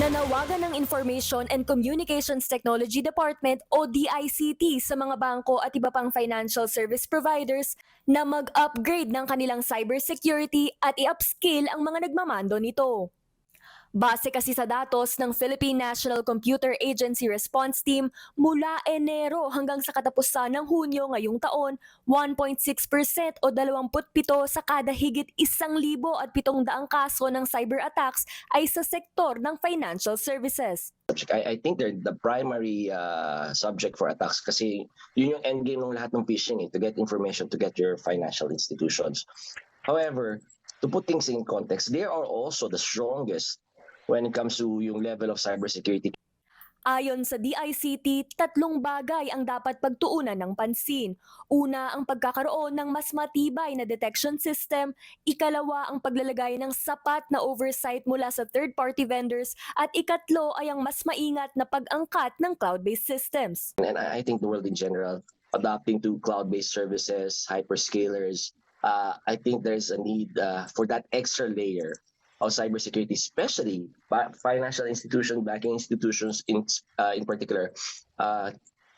Nanawagan ng Information and Communications Technology Department o DICT sa mga bangko at iba pang financial service providers na mag-upgrade ng kanilang cybersecurity at i-upskill ang mga nagmamando nito. Base kasi sa datos ng Philippine National Computer Agency Response Team, mula Enero hanggang sa katapusan ng Hunyo ngayong taon, 1.6% o 27 sa kada higit 1,700 kaso ng cyber attacks ay sa sektor ng financial services. I, I think they're the primary uh, subject for attacks kasi yun yung end game ng lahat ng phishing eh, to get information to get your financial institutions. However, to put things in context, they are also the strongest when it comes to yung level of cybersecurity Ayon sa DICT, tatlong bagay ang dapat pagtuunan ng pansin. Una, ang pagkakaroon ng mas matibay na detection system. Ikalawa, ang paglalagay ng sapat na oversight mula sa third-party vendors. At ikatlo ay ang mas maingat na pag-angkat ng cloud-based systems. and I, think the world in general adapting to cloud-based services, hyperscalers. Uh, I think there's a need uh, for that extra layer of cybersecurity, especially financial institutions, banking institutions in uh, in particular, uh,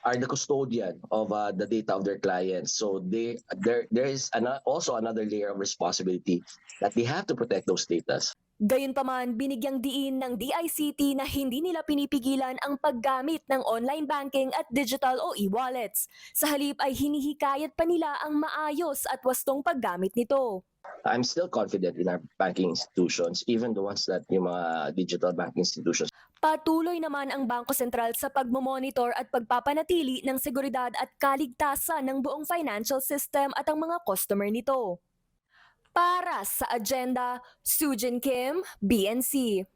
are the custodian of uh, the data of their clients. So they there there is an, also another layer of responsibility that they have to protect those data. Gayunpaman, binigyang diin ng DICT na hindi nila pinipigilan ang paggamit ng online banking at digital o e-wallets. Sa halip ay hinihikayat pa nila ang maayos at wastong paggamit nito. I'm still confident in our banking institutions, even the ones that yung mga digital banking institutions Patuloy naman ang Bangko Sentral sa pagmomonitor at pagpapanatili ng seguridad at kaligtasan ng buong financial system at ang mga customer nito. Para sa agenda, Sujin Kim, BNC.